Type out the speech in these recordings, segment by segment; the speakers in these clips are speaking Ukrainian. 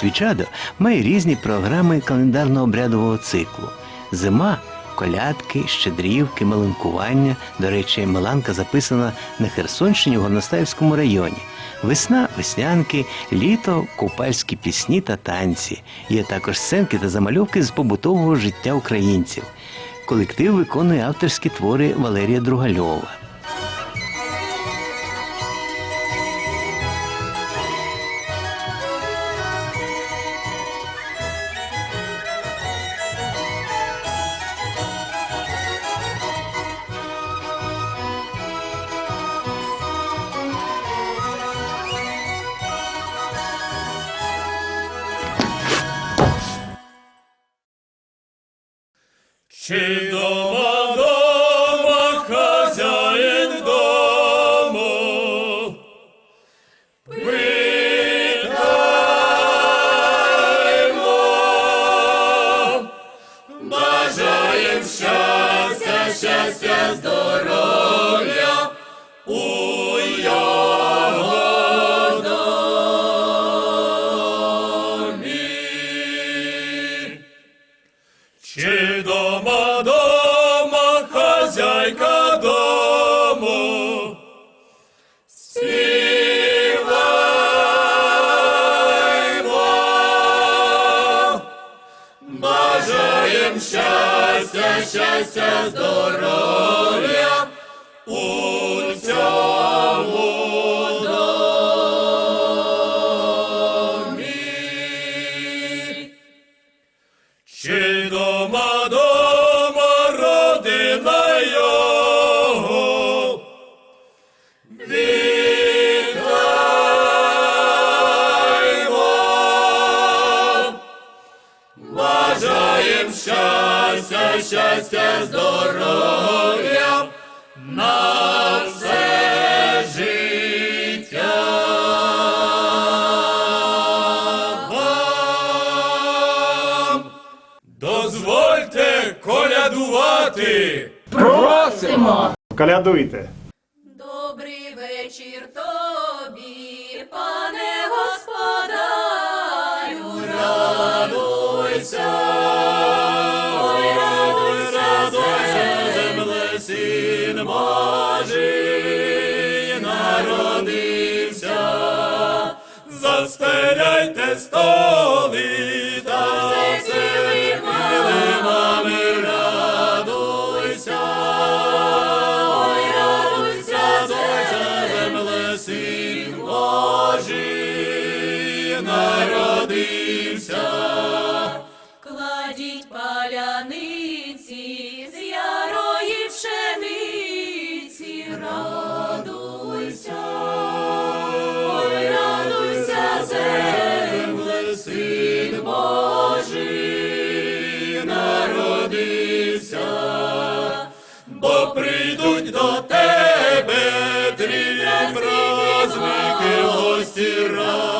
Свічадо має різні програми календарно-обрядового циклу. Зима колядки, щедрівки, меланкування. До речі, Меланка записана на Херсонщині в Горностаївському районі. Весна веснянки, літо купальські пісні та танці. Є також сценки та замальовки з побутового життя українців. Колектив виконує авторські твори Валерія Другальова. Чи Чи дома дома хазяйка дому? Співаймо! Бажаєм щастя, щастя, здоров'я Колядуйте. Добрий вечір тобі, пане господарю, радуйся, ой, народився. Застеляйте столи народився. кладіть паляниці з ярої пшениці, радуйся, ой, радуйся, земле, Син Божий народився, бо прийдуть до тебе три розвики гості, радуйся,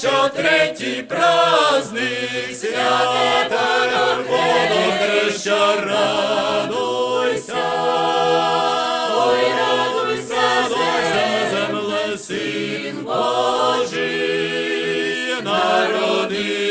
що третій праздник свята водохреща, радуйся, ой, радуйся, радуйся, земле, син Божий народився,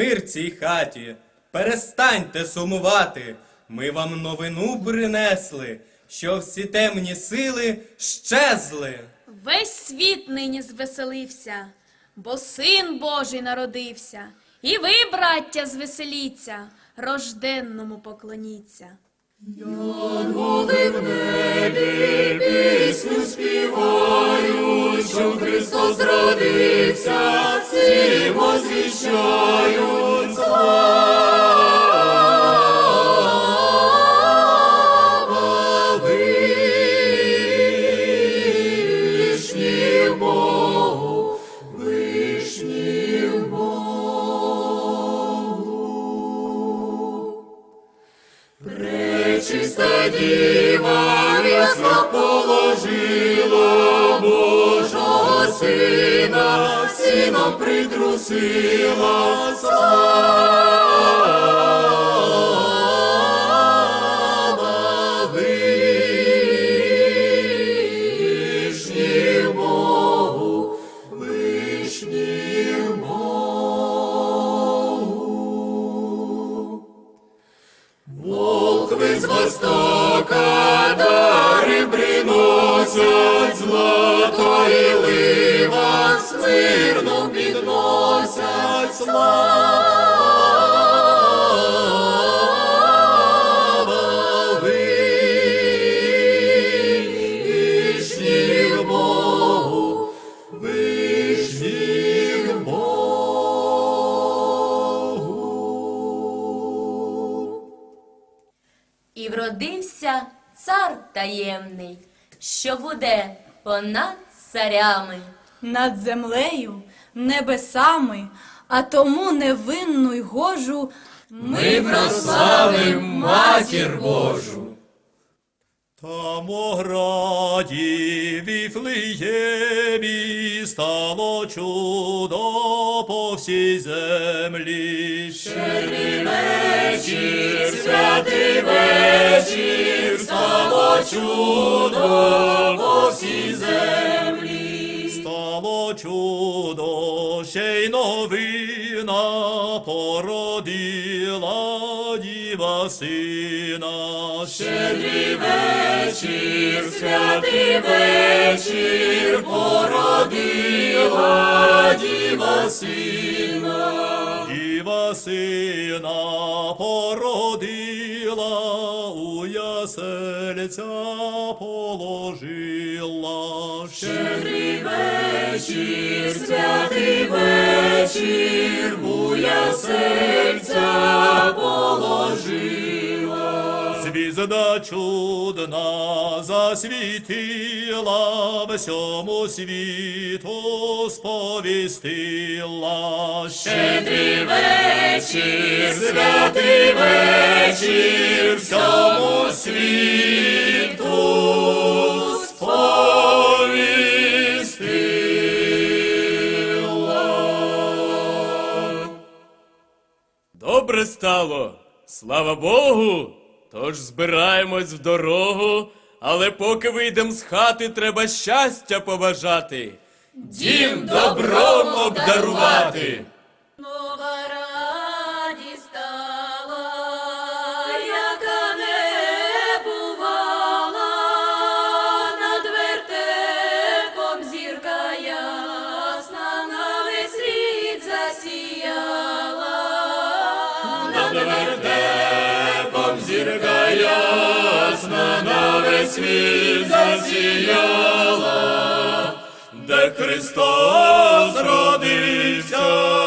Мир цій хаті! Перестаньте сумувати! Ми вам новину принесли, що всі темні сили щезли. Весь світ нині звеселився, бо син Божий народився. І ви, браття, звеселіться, рожденному поклоніться. Пісню співають, що Христос родився, всі возвіщають слава вишнім Богу, вишнім Богу. Пречиста діва ясно положила Божого сина, сином притрусила приносять, злато і лива смирно підносять, слава вишнім Богу, вишнім Богу. І вродився цар таємний, що буде понад царями. над землею, небесами, а тому невинну й гожу Ми прославим Матір Божу. Там ограді граді Стало чудо по всій землі. Щедрий вечір, святий вечір, стало чудо по всій землі. Стало чудо, ще й новина породила сина. Щедрий вечір, святий вечір, породила діва сина. Діва сина породила, у ясельця положила. Щедрий вечір, святий вечір, Звізда чудна засвітила, всьому світу сповістила. Щедрий вечір, святий вечір, всьому світу сповістила. Добре стало, слава Богу. Тож збираємось в дорогу, але поки вийдем з хати, треба щастя побажати. Дім добром обдарувати. Світ засіяла, де Христос родився.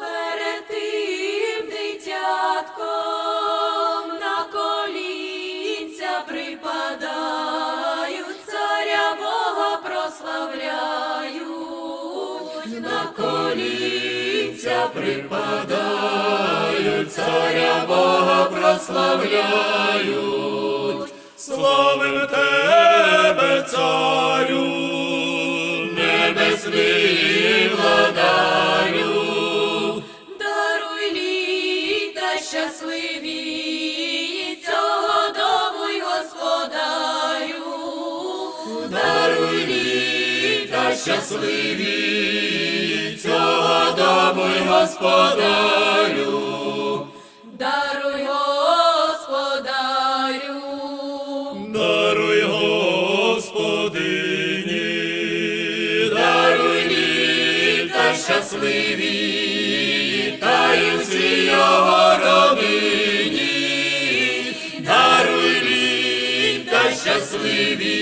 перед тим дитятком на колінця припадаю, царя Бога прославляю, на колінця припадаю, царя Бога прославляю, славим тебе, царю. Nebe щасливі цього дому й господарю, даруй літа щасливі цього дому й господарю, даруй господарю, даруй господині, даруй літа щасливі та й всі його щасливі,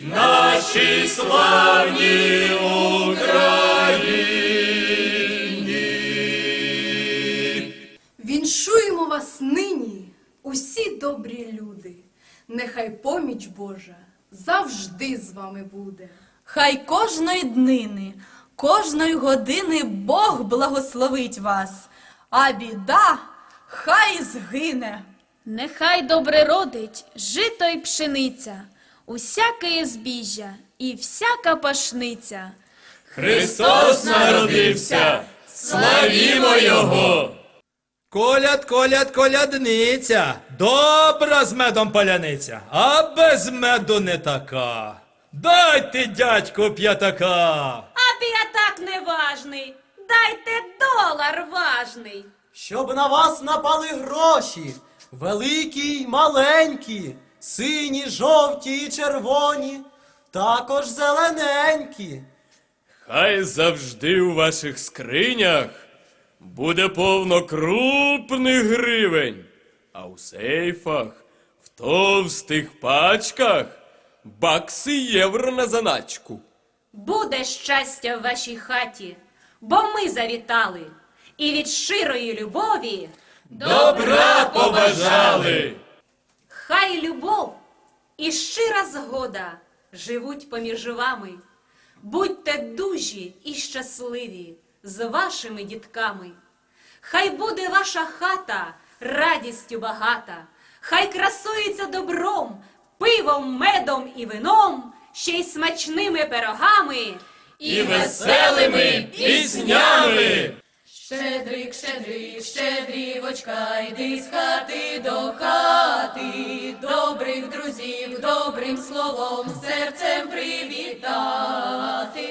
нашій славній Україні. Віншуємо вас нині, усі добрі люди. Нехай поміч Божа завжди з вами буде. Хай кожної днини, кожної години Бог благословить вас, а біда хай згине. Нехай добре родить жито й пшениця, усяке збіжжя і всяка пашниця. Христос народився, славімо Його! Коляд, коляд, колядниця, добра з медом паляниця, а без меду не така. Дайте, дядько, п'ятака. А п'ятак неважний, дайте долар важний. Щоб на вас напали гроші, великі й маленькі, сині, жовті і червоні, також зелененькі. Хай завжди у ваших скринях буде повно крупних гривень, а у сейфах, в товстих пачках бакси євро на заначку. Буде щастя в вашій хаті, бо ми завітали, і від щирої любові Добра побажали! хай любов і щира згода живуть поміж вами. Будьте дужі і щасливі з вашими дітками. Хай буде ваша хата радістю багата, хай красується добром, пивом, медом і вином, ще й смачними пирогами. І веселими піснями! Щедрик, щедрик, щедрівочка, йди з хати до хати, добрих друзів, добрим словом, серцем привітати.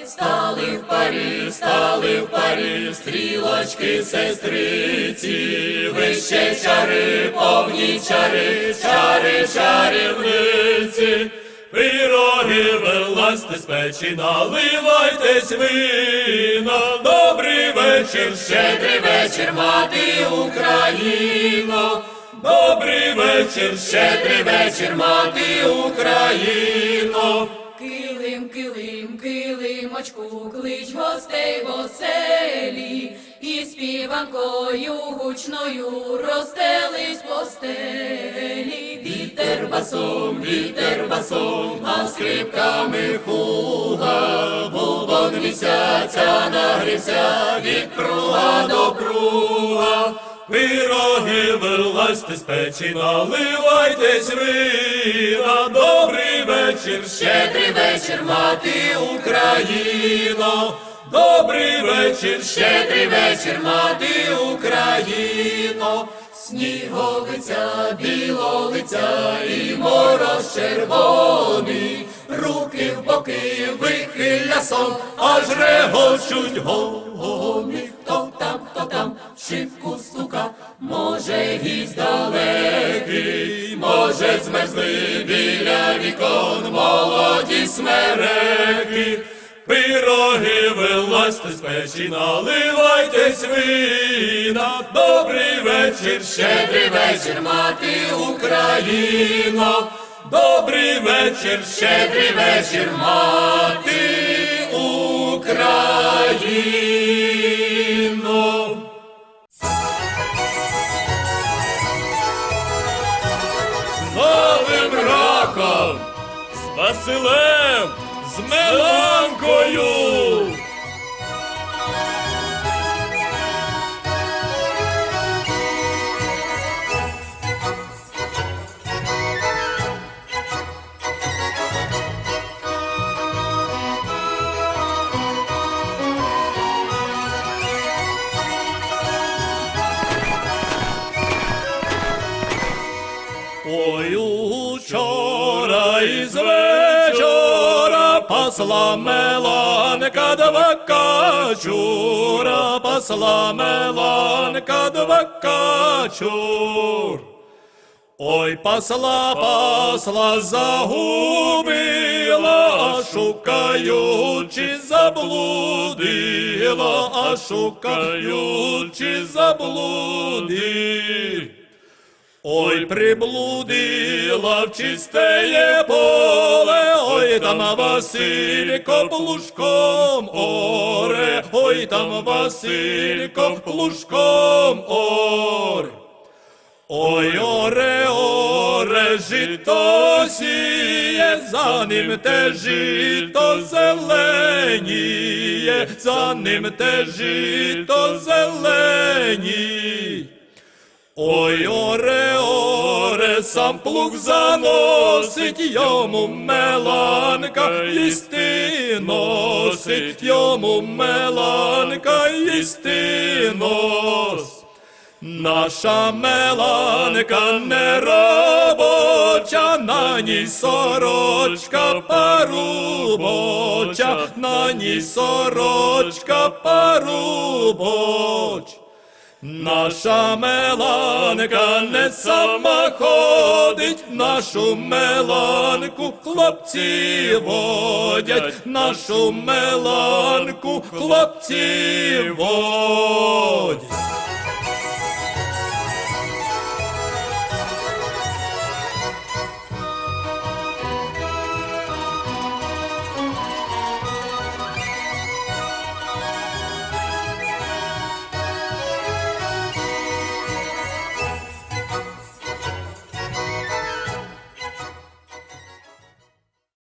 Стали в парі, Стали в парі стрілочки сестриці, вище чари, повні чари, чари, чарівниці. Пироги вилазьте з печі, наливайтесь вина. Добрий вечір, щедрий вечір, мати Україно. Добрий вечір, щедрий вечір, мати Україно. Килим, килим, килимочку, клич гостей в оселі, і співанкою гучною розстелись постелі. Басом, вітер басом, а скрипками хуга, бубон місяця нагрівся від пруга до пруга. Пироги вилазьте з печі, наливайтесь вина. Добрий вечір, щедрий вечір, мати Україно. Добрий вечір, щедрий вечір, мати Україно. Сніговиця, білолиця і мороз червоний, руки в боки вихиля сон, Аж регочуть. Гони, хто там, хто там, шибку стука, може гість далекий, Може, змерзли біля вікон молоді смереки. Пироги вилазьте з печі, наливайтесь вина. Добрий вечір, щедрий вечір, мати Україно. Добрий вечір, щедрий вечір, мати Україно. З Новим роком! З Василем! Меланкою! Із меланка два качура, пасла меланка. Ой, пасла, пасла, загубила, шукаючи заблудила, а шукаючи заблуди. Ой, приблудила в чистеє поле, ой, там Василько плужком оре, ой, там Василько плужком оре. Ой, оре, оре, жито сіє, за ним те жито зеленіє, за ним те жито зеленіє. Ой, оре, сам плуг заносить, йому меланка їсти носить, йому меланка їсти нос. Наша меланка не робоча, на ній сорочка парубоча, на ній сорочка парубоч. Наша меланка не сама ходить, нашу меланку хлопці водять, нашу меланку хлопці водять.